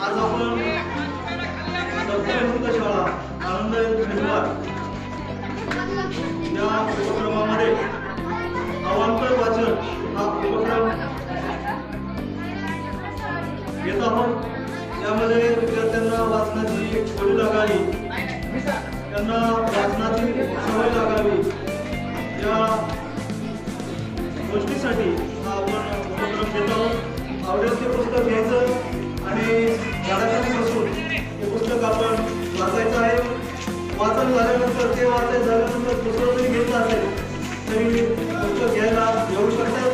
आज आपण सरकारी शाळा आनंद फेस्टिवल या उपक्रमामध्ये अवांतर वाचन हा उपक्रम घेत आहोत त्यामध्ये विद्यार्थ्यांना वाचनाची गोडी लागावी त्यांना वाचनाची सवय लागावी या गोष्टीसाठी हा आपण उपक्रम घेत आहोत आवडेल ते पुस्तक वाचन झाल्यानंतर ते वाचायचं झाल्यानंतर दुसरं जरी घेतलं असेल तरी पुस्तक घ्यायला येऊ शकतात.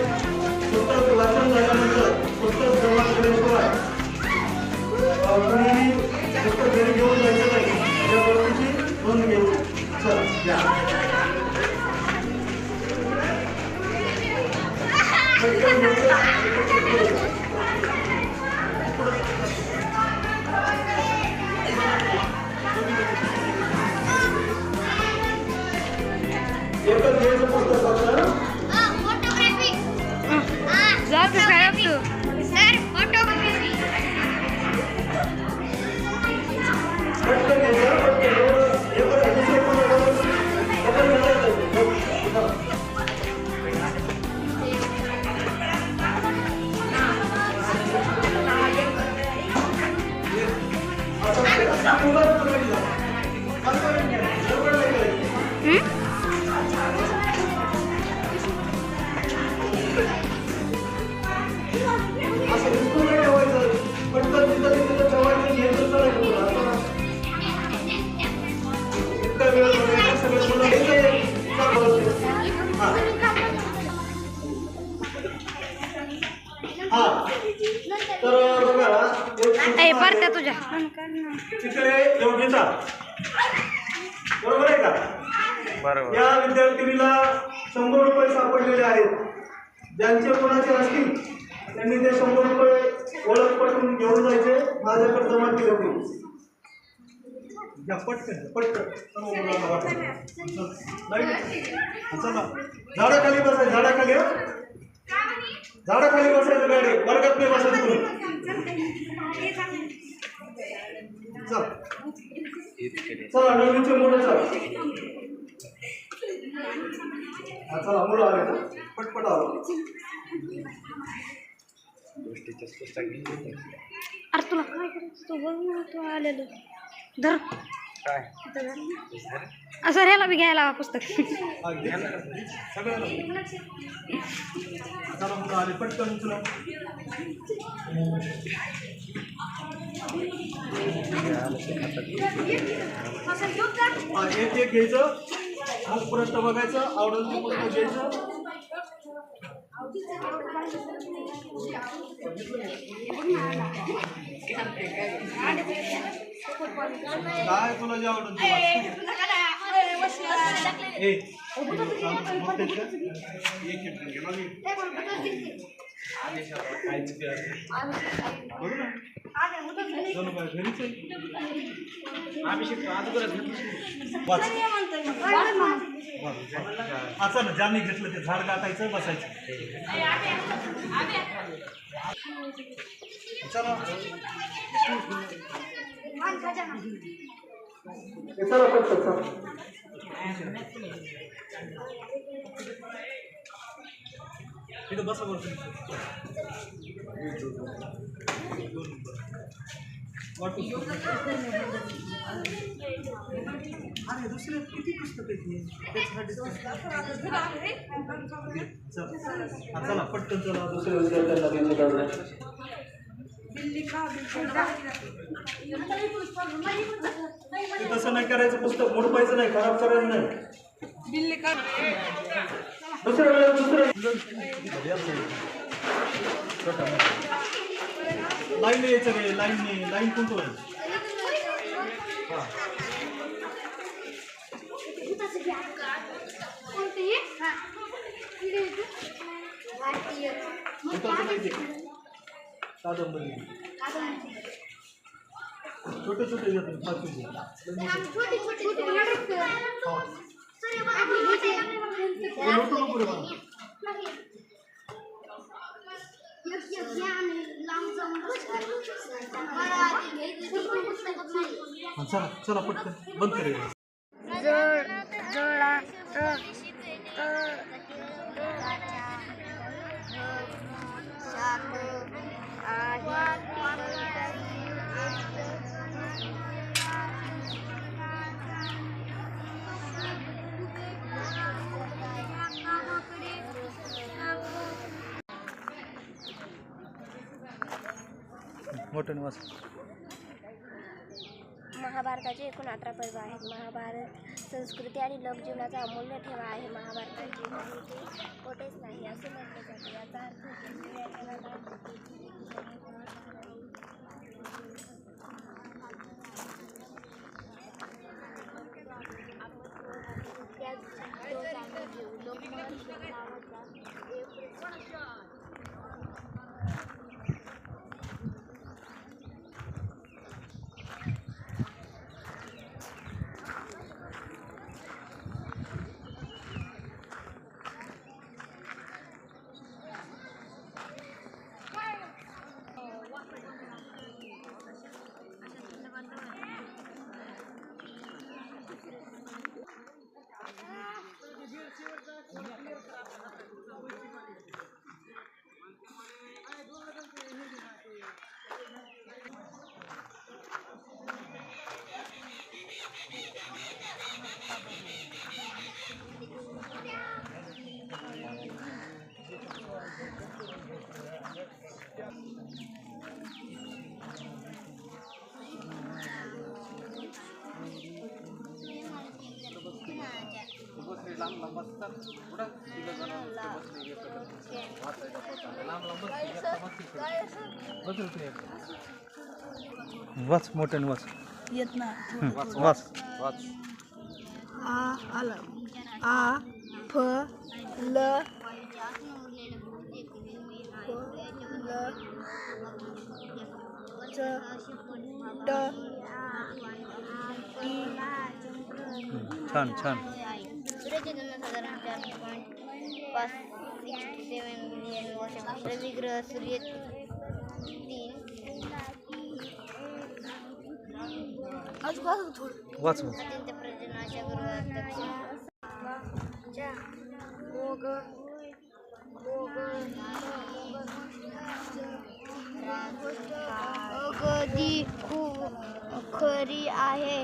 पुस्तक वाचन झाल्यानंतर हा. तर बघा परत्या तुझ्या. चित्रे योग्यता बरोबर आहे का? बरोबर. या विद्यार्थिनीला शंभर रुपये सापडलेले आहेत. ज्यांचे कोणाचे असतील त्यांनी ते शंभर रुपये ओळख पटवून घेऊन जायचे. माझ्याकडे जमा केले होते. या पटकन पटकन. सर्व मुलांना? चला. झाडाखाली बसायचं झाडाखाली हं? झाडाखाली बसायचं गाडी वर्गात नाही बसायचं चल. चला नवीनचे मुलं चला. हा, चला मुलं आले ना पटपट आलो. अरे तुला काय करायचं? तू बघ आलेलं. धर. काय? असं ह्याला बी घ्यायला पुस्तक. एक एक घ्यायचं. मग बघायचं. आवडेल ते पुस्तक घ्यायचं. काय तुला जे आवडेल ते वाच. ए, मोठे आहेत का? एक एक घे, मागे. बघू ना. चल बाय, घरीच आहे. वाच. वाच. हा, चल, ज्यांनी घेतलं ते झाड गाठायचं बसायचं चला हे चला पटकन चला इथं बसा बरं तुम्ही. वाटून अरे दुसरे किती पुस्तक आहेत त्याच्यासाठी चला. हा, चला पटकन चला दुसऱ्या विद्यार्थ्यांना द्यायचं काढून. ते तसं नाही करायचं पुस्तक मोडपायचं नाही खराब करायचं नाही. दुसऱ्या वेळेला दुसरं. लाईन यायचं रे लाईन लाईन कोणतं हा. माहिती कादंबरी छोटे छोटे येतात. पाचवीचे नको नको रे मला. लांब जाऊन हा, चला चला पटकन. बंद करूया मोठं वाच महाभारताचे एकूण अठरा पर्व आहेत. महाभारत संस्कृती आणि लोकजीवनाचा अमूल्य ठेवा आहे. महाभारताची माहिती कोठेच नाही असे म्हटले जाते. याचा अर्थ हिंदू त्याच वाच मोठ्याने वाच. येत ना. वाच वाच. आ आलं. आ फ ल ल च ड टी छान छान. पाच सिक्स्टी सेवन मिलियन वर्षापूर्वी रवी ग्रह सूर्य तीन वाच अत्यंत प्रजनाच्या मोग मोग अगदी खूप खरी आहे